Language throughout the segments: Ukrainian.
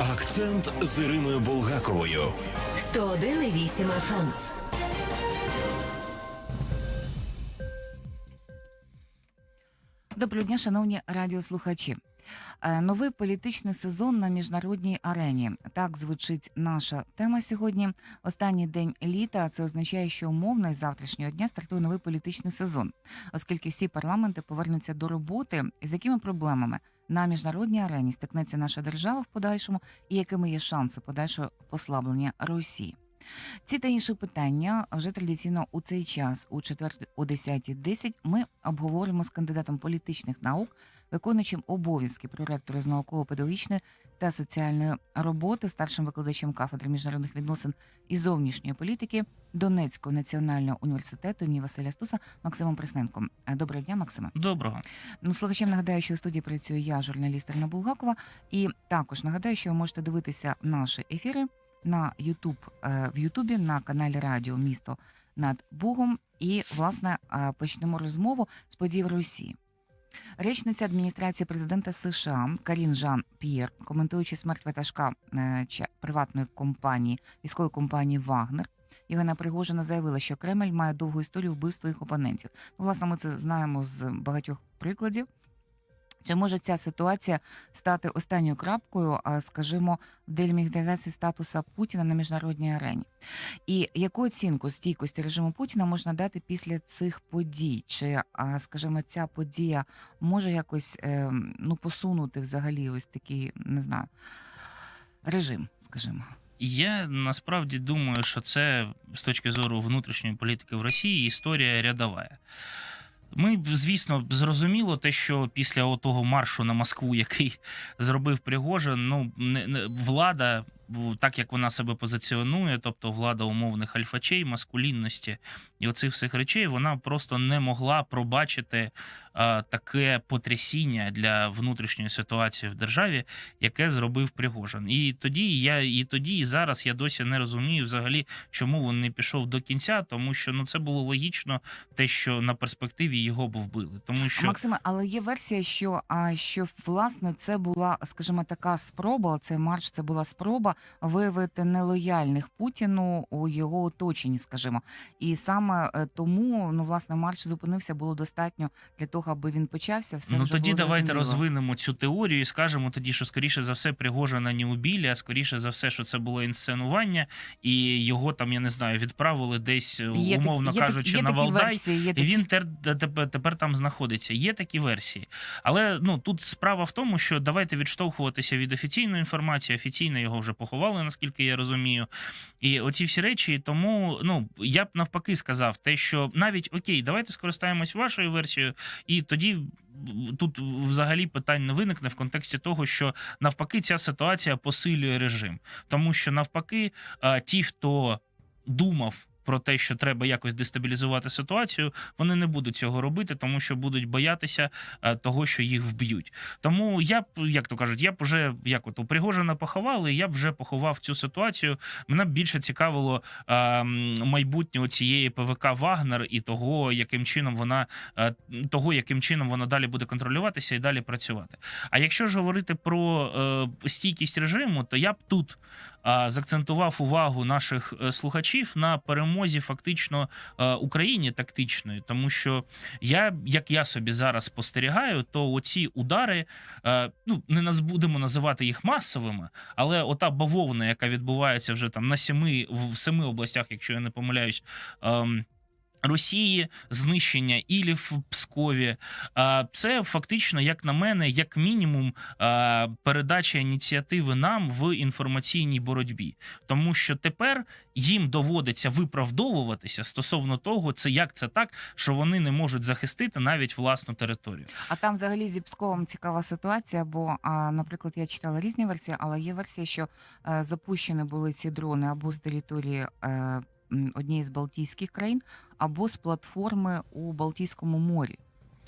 Акцент з Іриною Булгаковою. 101,8 FM. Доброго дня, шановні радіослухачі. Е, Новий політичний сезон на міжнародній арені. Так звучить наша тема сьогодні. Останній день літа. Це означає, що умовно із завтрашнього дня стартує новий політичний сезон, оскільки всі парламенти повернуться до роботи. З якими проблемами на міжнародній арені стикнеться наша держава в подальшому, і якими є шанси подальшого послаблення Росії? Ці та інші питання вже традиційно у цей час, у четвер о 10.10, ми обговоримо з кандидатом політичних наук, виконуючим обов'язки проректора з науково-педагогічної та соціальної роботи, старшим викладачем кафедри міжнародних відносин і зовнішньої політики Донецького національного університету імені Василя Стуса Максимом Прихненком. Е, Доброго дня, Максиме. Доброго. Ну, слухачам нагадаю, що у студії працюю я, журналіст Ірина Булгакова, і також нагадаю, що ви можете дивитися наші ефіри на YouTube, е, в Ютубі на каналі Радіо Місто над Бугом. І власне е, почнемо розмову з подій в Росії. Речниця адміністрації президента США Карін Жан П'єр, коментуючи смерть ватажка е, приватної компанії військової компанії Вагнер. Євгена Пригожина заявила, що Кремль має довгу історію вбивства їх опонентів. Ну, власне, ми це знаємо з багатьох прикладів. Чи може ця ситуація стати останньою крапкою, скажімо, в делімітизації статуса Путіна на міжнародній арені? І яку оцінку стійкості режиму Путіна можна дати після цих подій? Чи, скажімо, ця подія може якось е, ну, посунути взагалі ось такий, не знаю, режим, скажімо? Я насправді думаю, що це з точки зору внутрішньої політики в Росії історія рядова. Ми, звісно, зрозуміло те, що після того маршу на Москву, який зробив Пригожин, ну не, не влада, так як вона себе позиціонує, тобто влада умовних альфачей, маскулінності і оцих всіх речей, вона просто не могла пробачити а, таке потрясіння для внутрішньої ситуації в державі, яке зробив Пригожин. І тоді я і тоді, і зараз я досі не розумію взагалі, чому він не пішов до кінця, тому що ну це було логічно, те, що на перспективі його б вбили. Тому що Максиме, але є версія, що а що власне це була, скажімо, така спроба. Цей марш це була спроба виявити нелояльних Путіну у його оточенні, скажімо, і саме е, тому ну власне марш зупинився було достатньо для того, аби він почався. Все ну вже тоді було давайте зрозуміло. розвинемо цю теорію і скажемо тоді, що скоріше за все Пригожина не убілі, а скоріше за все, що це було інсценування, і його там я не знаю, відправили десь Є такі- умовно є такі- кажучи є на Валдай. версії, є І він тер, тепер, тепер там знаходиться. Є такі версії. Але ну тут справа в тому, що давайте відштовхуватися від офіційної інформації. Офіційно його вже поховали, наскільки я розумію. І оці всі речі. Тому ну я б навпаки сказав, те, що навіть окей, давайте скористаємось вашою версією, і тоді. Тут взагалі питань не виникне в контексті того, що навпаки ця ситуація посилює режим, тому що навпаки, ті, хто думав про те, що треба якось дестабілізувати ситуацію, вони не будуть цього робити, тому що будуть боятися е, того, що їх вб'ють. Тому я б, як то кажуть, я б вже як от у Пригожина поховали, я б вже поховав цю ситуацію. Мене б більше цікавило е, майбутнє цієї ПВК Вагнер і того, яким чином вона е, того, яким чином вона далі буде контролюватися і далі працювати. А якщо ж говорити про стійкість режиму, то я б тут заакцентував увагу наших е, слухачів на перемозі фактично е, Україні тактичної, тому що я, як я собі зараз спостерігаю, то оці удари, е, ну не нас будемо називати їх масовими, але ота бавовна, яка відбувається вже там на семи в семи областях, якщо я не помиляюсь. Росії, знищення Ілі в Пскові. Це фактично, як на мене, як мінімум, передача ініціативи нам в інформаційній боротьбі, тому що тепер їм доводиться виправдовуватися стосовно того, це як це так, що вони не можуть захистити навіть власну територію. А там взагалі зі Псковом цікава ситуація, бо, наприклад, я читала різні версії, але є версія, що е, запущені були ці дрони або з території е, однієї з Балтійських країн, або з платформи у Балтійському морі.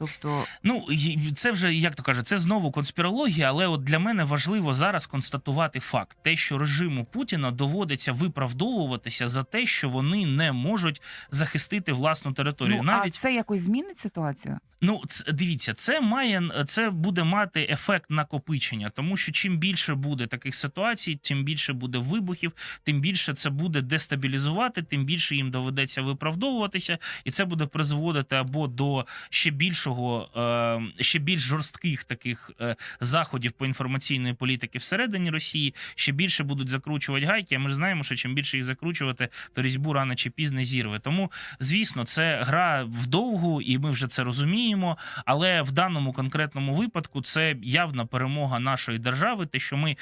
Тобто, Ну це вже як то каже, це знову конспірологія, але от для мене важливо зараз констатувати факт: те, що режиму Путіна доводиться виправдовуватися за те, що вони не можуть захистити власну територію. ну, Навіть а це якось змінить ситуацію? Ну, це, дивіться, це має це буде мати ефект накопичення, тому що чим більше буде таких ситуацій, тим більше буде вибухів, тим більше це буде дестабілізувати, тим більше їм доведеться виправдовуватися, і це буде призводити або до ще більшого, е, ще більш жорстких таких е, заходів по інформаційної політики всередині Росії. Ще більше будуть закручувати гайки. А ми ж знаємо, що чим більше їх закручувати, то різьбу рано чи пізно зірве. Тому, звісно, це гра вдовгу, і ми вже це розуміємо. Але в даному конкретному випадку це явна перемога нашої держави. Те, що ми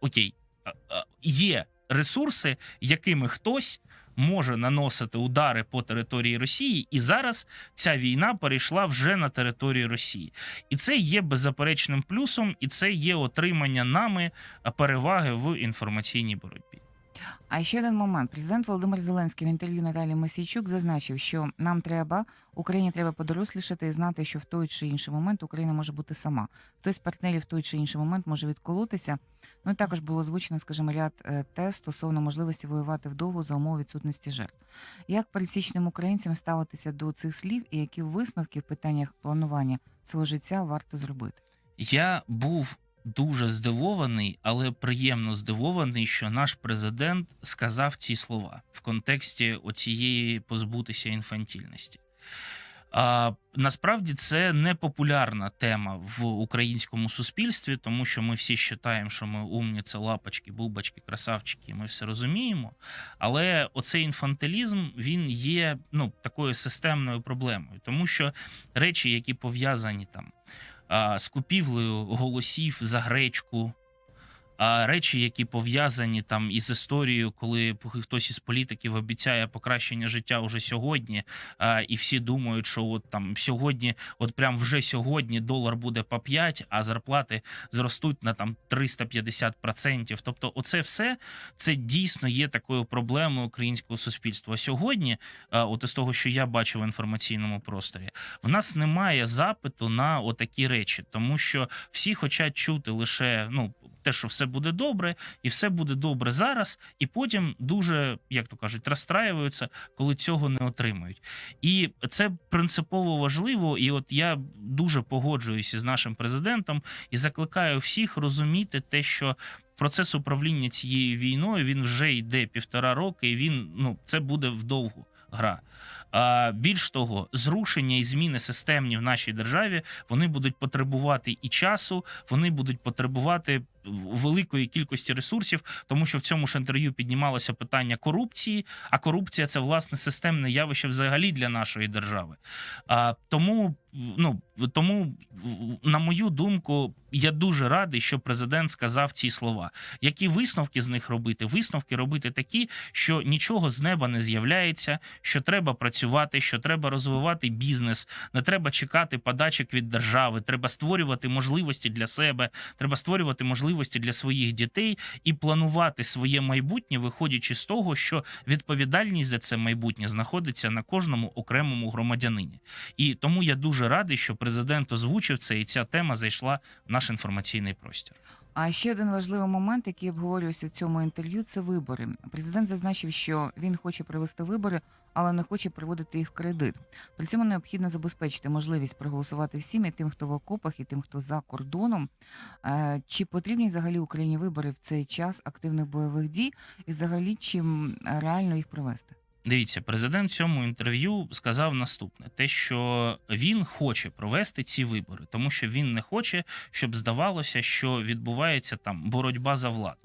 окей, є ресурси, якими хтось. Може наносити удари по території Росії, і зараз ця війна перейшла вже на територію Росії, і це є беззаперечним плюсом, і це є отримання нами переваги в інформаційній боротьбі. А ще один момент. Президент Володимир Зеленський в інтерв'ю Наталі Мосійчук зазначив, що нам треба, Україні треба подорослішати і знати, що в той чи інший момент Україна може бути сама. Хтось з партнерів в той чи інший момент може відколотися. Ну і також було озвучено, скажімо, ряд е, тез стосовно можливості воювати вдовго за умов відсутності жертв. Як пересічним українцям ставитися до цих слів і які висновки в питаннях планування свого життя варто зробити? Я був дуже здивований, але приємно здивований, що наш президент сказав ці слова в контексті оцієї позбутися інфантільності. А, насправді це не популярна тема в українському суспільстві, тому що ми всі вважаємо, що ми умніці, лапочки, бубочки, красавчики, ми все розуміємо. Але оцей інфантилізм він є ну, такою системною проблемою, тому що речі, які пов'язані там з купівлею голосів за гречку. А речі, які пов'язані там із історією, коли хтось із політиків обіцяє покращення життя уже сьогодні, а, і всі думають, що от там сьогодні, от прям вже сьогодні долар буде по 5, а зарплати зростуть на там 350%. Тобто, оце все це дійсно є такою проблемою українського суспільства. Сьогодні, а, от із того, що я бачу в інформаційному просторі, в нас немає запиту на отакі речі, тому що всі хочуть чути лише ну те, що все буде добре, і все буде добре зараз, і потім дуже, як то кажуть, розстраюються, коли цього не отримують. І це принципово важливо. І от я дуже погоджуюся з нашим президентом і закликаю всіх розуміти те, що. Процес управління цією війною він вже йде півтора роки, і він ну це буде вдовгу гра. Більш того, зрушення і зміни системні в нашій державі вони будуть потребувати і часу, вони будуть потребувати великої кількості ресурсів, тому що в цьому ж інтерв'ю піднімалося питання корупції. А корупція це власне системне явище взагалі для нашої держави. А тому, ну тому, на мою думку, я дуже радий, що президент сказав ці слова. Які висновки з них робити? Висновки робити такі, що нічого з неба не з'являється, що треба працювати, що треба розвивати бізнес, не треба чекати подачок від держави, треба створювати можливості для себе, треба створювати можливості для своїх дітей і планувати своє майбутнє, виходячи з того, що відповідальність за це майбутнє знаходиться на кожному окремому громадянині. І тому я дуже радий, що президент озвучив це, і ця тема зайшла в наш інформаційний простір. А ще один важливий момент, який обговорювався в цьому інтерв'ю, це вибори. Президент зазначив, що він хоче провести вибори, але не хоче проводити їх в кредит. При цьому необхідно забезпечити можливість проголосувати всім і тим, хто в окопах, і тим, хто за кордоном. Е, Чи потрібні взагалі Україні вибори в цей час активних бойових дій, і взагалі чим реально їх провести? Дивіться, президент в цьому інтерв'ю сказав наступне: те, що він хоче провести ці вибори, тому що він не хоче, щоб здавалося, що відбувається там боротьба за владу.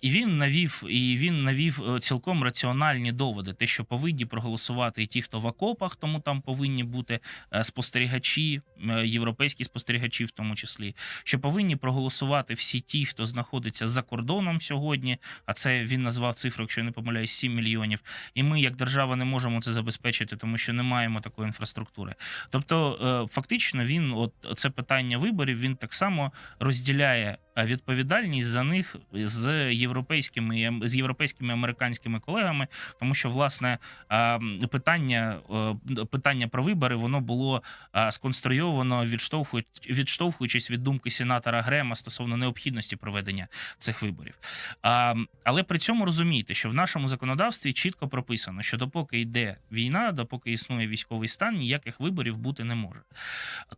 І він навів, і він навів е, цілком раціональні доводи, те, що повинні проголосувати і ті, хто в окопах, тому там повинні бути е, спостерігачі, е, європейські спостерігачі, в тому числі, що повинні проголосувати всі ті, хто знаходиться за кордоном сьогодні. А це він назвав цифру, якщо я не помиляюсь, 7 мільйонів. І ми, як держава, не можемо це забезпечити, тому що не маємо такої інфраструктури. Тобто, фактично, він, от це питання виборів, він так само розділяє відповідальність за них з європейськими з європейськими американськими колегами, тому що власне питання, питання про вибори воно було сконструйовано відштовхуючи, відштовхуючись від думки сенатора Грема стосовно необхідності проведення цих виборів. Але при цьому розумійте, що в нашому законодавстві чітко прописано, що допоки йде війна, допоки існує військовий стан, ніяких виборів бути не може.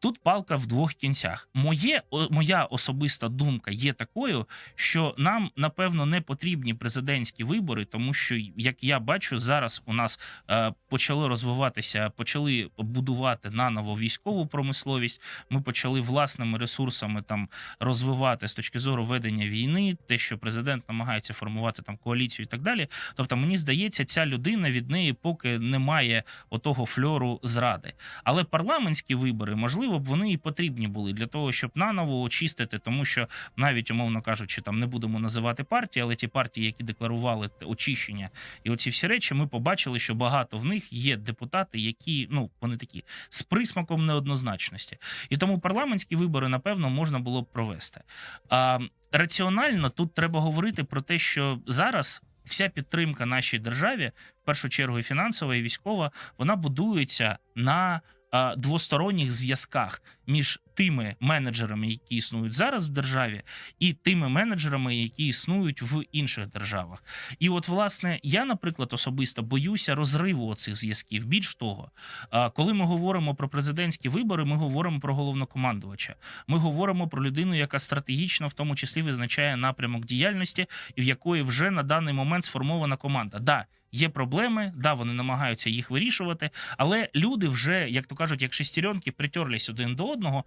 Тут палка в двох кінцях. Моє, моя особиста думка є такою, що нам напевно не потрібні президентські вибори, тому що, як я бачу, зараз у нас е, почало розвиватися, почали будувати наново військову промисловість. Ми почали власними ресурсами там розвивати з точки зору ведення війни, те, що президент намагається формувати там коаліцію і так далі. Тобто, мені здається, ця людина від неї поки немає отого фльору зради. Але парламентські вибори, можливо, б вони і потрібні були для того, щоб наново очистити, тому що навіть умовно кажучи, там не будемо називати партії, але ті партії, які декларували очищення і оці всі речі, ми побачили, що багато в них є депутати, які ну вони такі з присмаком неоднозначності. І тому парламентські вибори, напевно, можна було б провести. А раціонально тут треба говорити про те, що зараз. Вся підтримка нашій державі, в першу чергу і фінансова, і військова, вона будується на двосторонніх зв'язках між тими менеджерами, які існують зараз в державі, і тими менеджерами, які існують в інших державах. І от, власне, я, наприклад, особисто боюся розриву оцих зв'язків. Більш того, коли ми говоримо про президентські вибори, ми говоримо про головнокомандувача. Ми говоримо про людину, яка стратегічно, в тому числі, визначає напрямок діяльності, і в якої вже на даний момент сформована команда. Да, є проблеми, да, вони намагаються їх вирішувати, але люди вже, як то кажуть, як шестеренки, притерлись один до одного.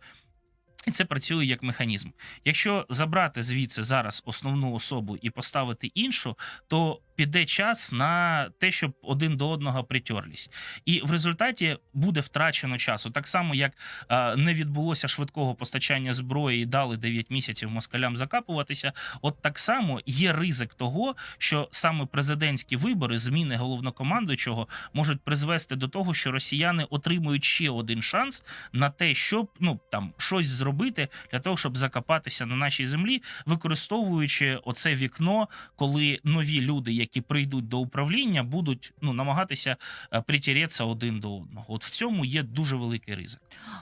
І це працює як механізм. Якщо забрати звідси зараз основну особу і поставити іншу, то піде час на те, щоб один до одного притерлись. І в результаті буде втрачено часу. Так само, як е, не відбулося швидкого постачання зброї і дали 9 місяців москалям закапуватися. От так само є ризик того, що саме президентські вибори, зміни головнокомандуючого можуть призвести до того, що росіяни отримують ще один шанс на те, щоб ну там щось зробити для того, щоб закопатися на нашій землі, використовуючи оце вікно, коли нові люди, які прийдуть до управління, будуть ну намагатися е, притіреться один до одного. От в цьому є дуже великий ризик.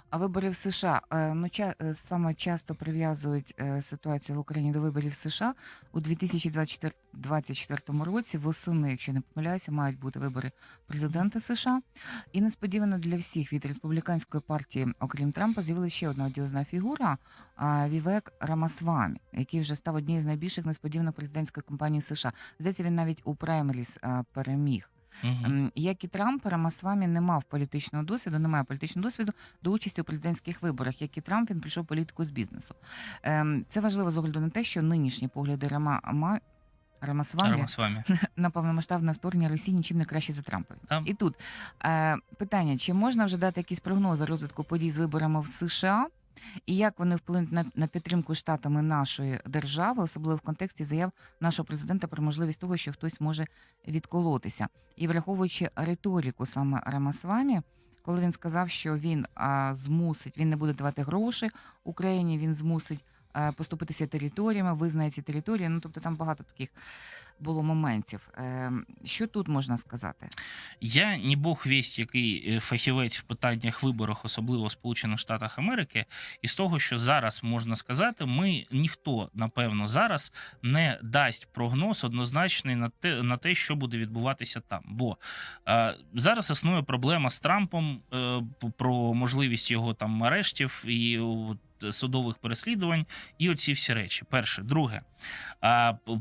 А вибори в США е, ну ча- е, саме часто прив'язують ситуацію в Україні до виборів в США у 2024 році. Восени, якщо не помиляюся, мають бути вибори президента США. І несподівано для всіх від республіканської партії, окрім Трампа, з'явилася ще одна одіозна фігура Вівек Рамасвамі, який вже став однією з найбільших несподіванок президентської кампанії США. Здається, він навіть у праймеріс переміг. Мгм. М, Як і Трамп, Рамасвамі не мав політичного досвіду, не має політичного досвіду до участі у президентських виборах. Як і Трамп, він прийшов політику з бізнесу. Ем, Це важливо з огляду на те, що нинішні погляди Рама Ама- Рамасвамі Рама на повномасштабне вторгнення Росії нічим не краще за Трампові. Так. І тут е, питання: чи можна вже дати якісь прогнози розвитку подій з виборами в США? І як вони вплинуть на, на підтримку штатами нашої держави, особливо в контексті заяв нашого президента про можливість того, що хтось може відколотися, і враховуючи риторику саме Рамасвамі, коли він сказав, що він а, змусить, він не буде давати гроші Україні, він змусить а, поступитися територіями, визнає ці території. Ну тобто там багато таких було моментів. Е, що тут можна сказати? Я ні бог вість, який е, фахівець в питаннях виборах, особливо в Сполучених Штатах Америки, і з того, що зараз можна сказати, ми ніхто напевно зараз не дасть прогноз однозначний на те, на те, що буде відбуватися там. Бо е, зараз існує проблема з Трампом е, про можливість його там арештів і судових переслідувань, і оці всі речі. Перше, друге.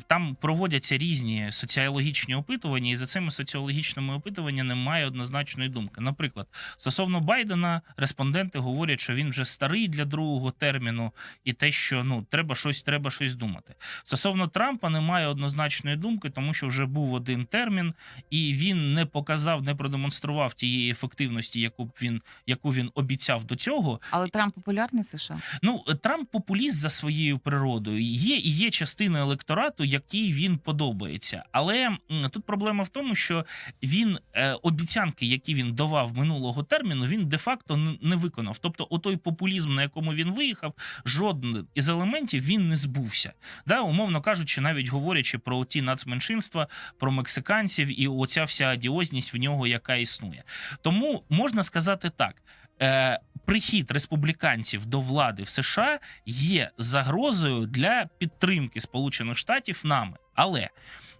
Там проводяться різні соціологічні опитування, і за цими соціологічними опитуваннями немає однозначної думки. Наприклад, стосовно Байдена, респонденти говорять, що він вже старий для другого терміну, і те, що ну треба щось, треба щось думати. Стосовно Трампа немає однозначної думки, тому що вже був один термін, і він не показав, не продемонстрував тієї ефективності, яку б він яку він обіцяв до цього. Але Трамп популярний США? Ну, Трамп популіст за своєю природою. Є і є частина електорату, який він подобається. Але тут проблема в тому, що він е, обіцянки, які він давав минулого терміну, він де-факто не виконав. Тобто, отой популізм, на якому він виїхав, жоден із елементів він не збувся. Да, умовно кажучи, навіть говорячи про ті нацменшинства, про мексиканців і оця вся адіозність в нього, яка існує. Тому можна сказати так. Е, Прихід республіканців до влади в США є загрозою для підтримки Сполучених Штатів нами. Але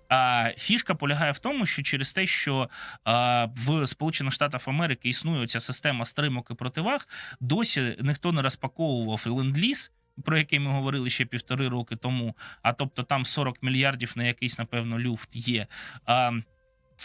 а, фішка полягає в тому, що через те, що а, в Сполучених Штатах Америки існує ця система стримок і противаг, досі ніхто не розпаковував ленд-ліз, про який ми говорили ще півтори роки тому. А тобто там 40 мільярдів на якийсь, напевно, люфт є. А,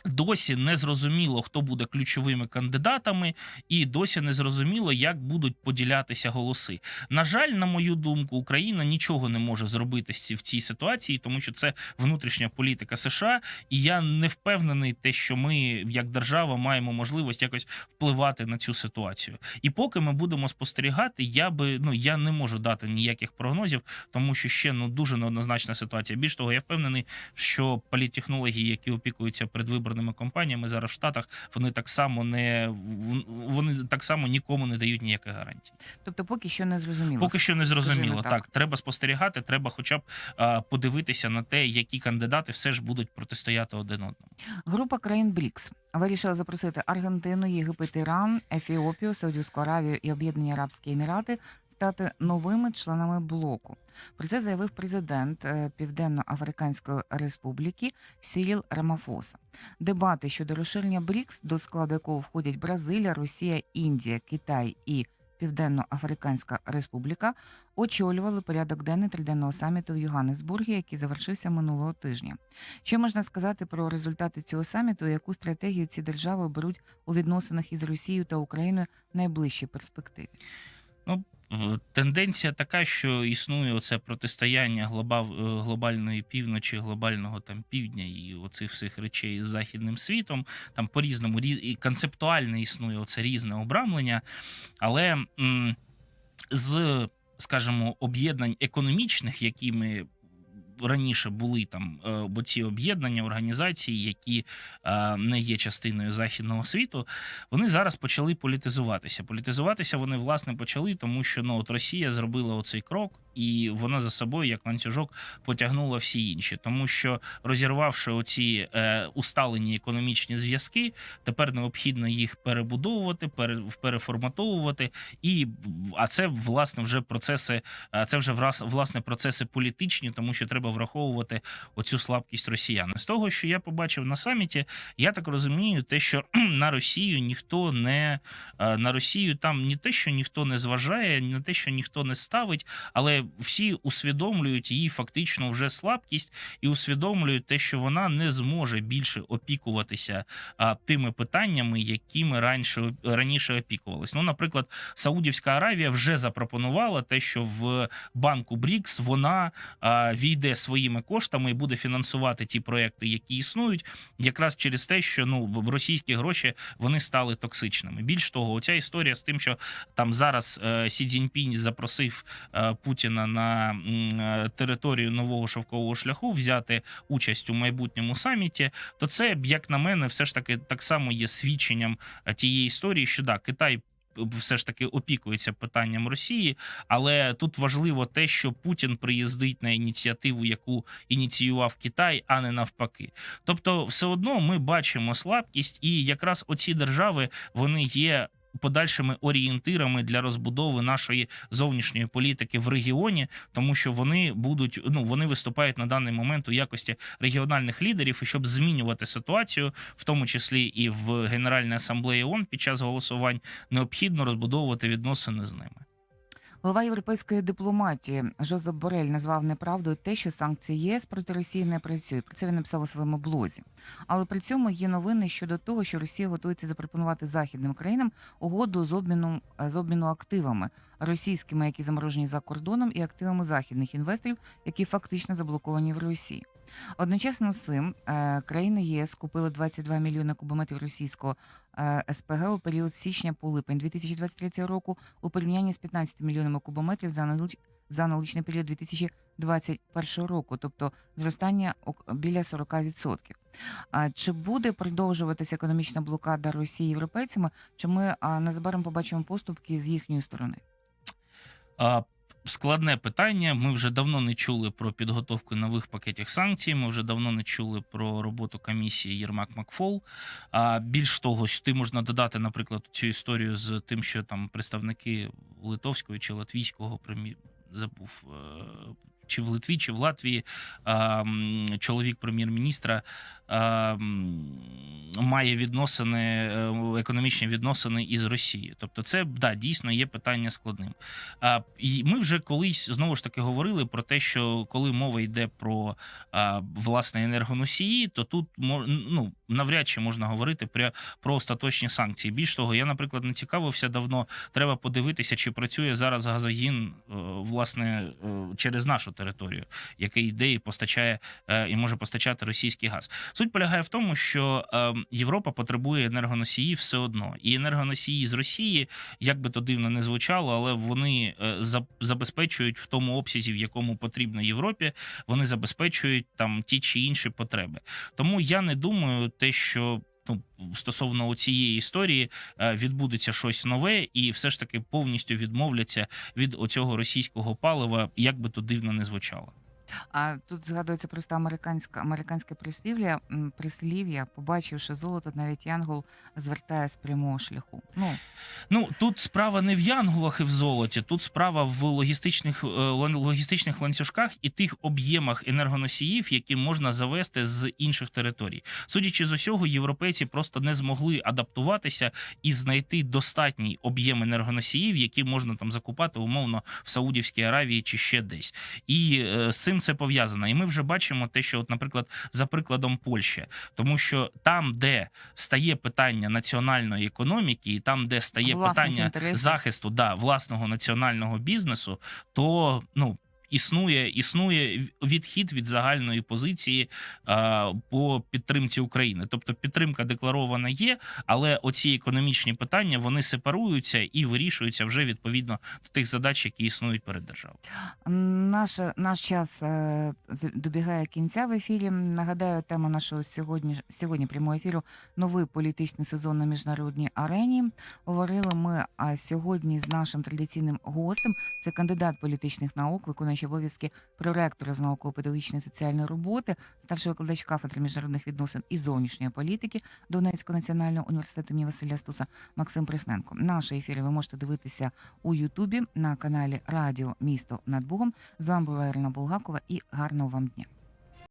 Досі не зрозуміло, хто буде ключовими кандидатами, і досі не зрозуміло, як будуть поділятися голоси. На жаль, на мою думку, Україна нічого не може зробити в цій ситуації, тому що це внутрішня політика США, і я не впевнений, те, що ми, як держава, маємо можливість якось впливати на цю ситуацію. І поки ми будемо спостерігати, я би ну я не можу дати ніяких прогнозів, тому що ще ну дуже неоднозначна ситуація. Більш того, я впевнений, що політтехнологи, які опікуються предвиборними кампаніями зараз в Штатах, вони так само не вони так само нікому не дають ніяких гарантій. Тобто, поки що не зрозуміло. Поки що не зрозуміло. Скажімо Так. треба спостерігати, треба, хоча б а, подивитися на те, які кандидати все ж будуть протистояти один одному. Група країн БРІКС вирішила запросити Аргентину, Єгипет, Іран, Ефіопію, Саудівську Аравію і Об'єднані Арабські Емірати стати новими членами блоку. Про це заявив президент е, Південно-Африканської Республіки Сіріл Рамафоса. Дебати щодо розширення БРІКС, до складу якого входять Бразилія, Росія, Індія, Китай і Південно-Африканська Республіка, очолювали порядок денний триденного саміту в Йоганнесбургі, який завершився минулого тижня. Що можна сказати про результати цього саміту і яку стратегію ці держави беруть у відносинах із Росією та Україною в найближчій перспективі? Е, Тенденція така, що існує оце протистояння е, глобальної півночі, глобального там півдня і оцих всіх речей з західним світом. Там по різному і концептуально існує оце різне обрамлення, але з, скажімо, об'єднань економічних, які ми. Раніше були там е, бо об'єднання організації, які е, не є частиною західного світу, вони зараз почали політизуватися. Політизуватися вони власне почали, тому що ну от Росія зробила оцей крок, і вона за собою, як ланцюжок, потягнула всі інші, тому що розірвавши оці е, усталені економічні зв'язки, тепер необхідно їх перебудовувати, пере, переформатовувати, і а це власне вже процеси, а це вже враз, власне процеси політичні, тому що треба враховувати оцю слабкість росіян. З того, що я побачив на саміті, я так розумію, те, що на Росію ніхто не е, на Росію там не те, що ніхто не зважає, не те, що ніхто не ставить, але всі усвідомлюють її фактично вже слабкість і усвідомлюють те, що вона не зможе більше опікуватися а, тими питаннями, якими раніше раніше опікувалась. Ну, наприклад, Саудівська Аравія вже запропонувала те, що в банку БРІКС вона а, війде своїми коштами і буде фінансувати ті проекти, які існують, якраз через те, що ну російські гроші вони стали токсичними. Більш того, оця історія з тим, що там зараз е, Сі Цзіньпінь запросив е, Путіна на е, територію нового шовкового шляху взяти участь у майбутньому саміті, то це, як на мене, все ж таки так само є свідченням е, тієї історії, що да, Китай. Все ж таки опікується питанням Росії, але тут важливо те, що Путін приїздить на ініціативу, яку ініціював Китай, а не навпаки. Тобто, все одно ми бачимо слабкість, і якраз оці держави вони є подальшими орієнтирами для розбудови нашої зовнішньої політики в регіоні, тому що вони будуть ну вони виступають на даний момент у якості регіональних лідерів, і щоб змінювати ситуацію, в тому числі і в Генеральній асамблеї ООН під час голосувань, необхідно розбудовувати відносини з ними. Голова європейської дипломатії Жозеп Борель назвав неправдою те, що санкції ЄС проти Росії не працюють. Про це він написав у своєму блозі. Але при цьому є новини щодо того, що Росія готується запропонувати західним країнам угоду з обміном з обміну активами російськими, які заморожені за кордоном, і активами західних інвесторів, які фактично заблоковані в Росії. Одночасно з цим е, країни ЄС купили 22 мільйони кубометрів російського е, СПГ у період з січня по липень 2023 року у порівнянні з 15 мільйонами кубометрів за аналогічний період 2021 року, тобто зростання біля 40%. Чи буде продовжуватися економічна блокада Росії європейцями? Чи ми незабаром побачимо поступки з їхньої сторони? Складне питання. Ми вже давно не чули про підготовку нових пакетів санкцій. Ми вже давно не чули про роботу комісії Єрмак Макфол. А більш того, сюди можна додати, наприклад, цю історію з тим, що там представники литовського чи латвійського забув. Чи в Литві, чи в Латвії чоловік прем'єр-міністра має відносини, е, економічні відносини із Росією. Тобто, це да, дійсно є питання складним. І ми вже колись знову ж таки говорили про те, що коли мова йде про власне енергоносії, то тут ну, навряд чи можна говорити про, про остаточні санкції. Більш того, я, наприклад, не цікавився давно. Треба подивитися, чи працює зараз газогін е, власне е, через нашу територію, який йде і постачає е, і може постачати російський газ. Суть полягає в тому, що е, Європа потребує енергоносіїв все одно, і енергоносії з Росії, як би то дивно не звучало, але вони е, забезпечують в тому обсязі, в якому потрібно Європі, вони забезпечують там ті чи інші потреби. Тому я не думаю, те, що. Ну, стосовно цієї історії е, відбудеться щось нове, і все ж таки повністю відмовляться від оцього російського палива, як би то дивно не звучало. А тут згадується просто американська американське прислів'я, прислів'я, побачивши золото, навіть янгол звертає з прямого шляху. Ну Ну тут справа не в янголах і в золоті, тут справа в логістичних е, логістичних ланцюжках і тих об'ємах енергоносіїв, які можна завести з інших територій. Судячи з усього, європейці просто не змогли адаптуватися і знайти достатній об'єм енергоносіїв, які можна там закупати умовно в Саудівській Аравії чи ще десь. І е, з цим це пов'язано. І ми вже бачимо те, що, от, наприклад, за прикладом Польщі, тому що там, де стає питання національної економіки, і там, де стає Власних питання інтересів. захисту да, власного національного бізнесу, то ну. Існує існує відхід від загальної позиції а, по підтримці України. Тобто підтримка декларована є, але оці економічні питання вони сепаруються і вирішуються вже відповідно до тих задач, які існують перед державою. Наш, наш час е, добігає кінця в ефірі. Нагадаю, тема нашого сьогодні сьогодні прямого ефіру новий політичний сезон на міжнародній арені. Говорили ми а, сьогодні з нашим традиційним гостем. Це кандидат політичних наук, виконуючий обов'язки проректора з науково-педагогічної соціальної роботи, старший викладач кафедри міжнародних відносин і зовнішньої політики Донецького національного університету імені Василя Стуса Максим Прихненко. Наші ефіри ви можете дивитися у Ютубі на каналі Радіо Місто над Богом. З вами була Ірина Булгакова і гарного вам дня.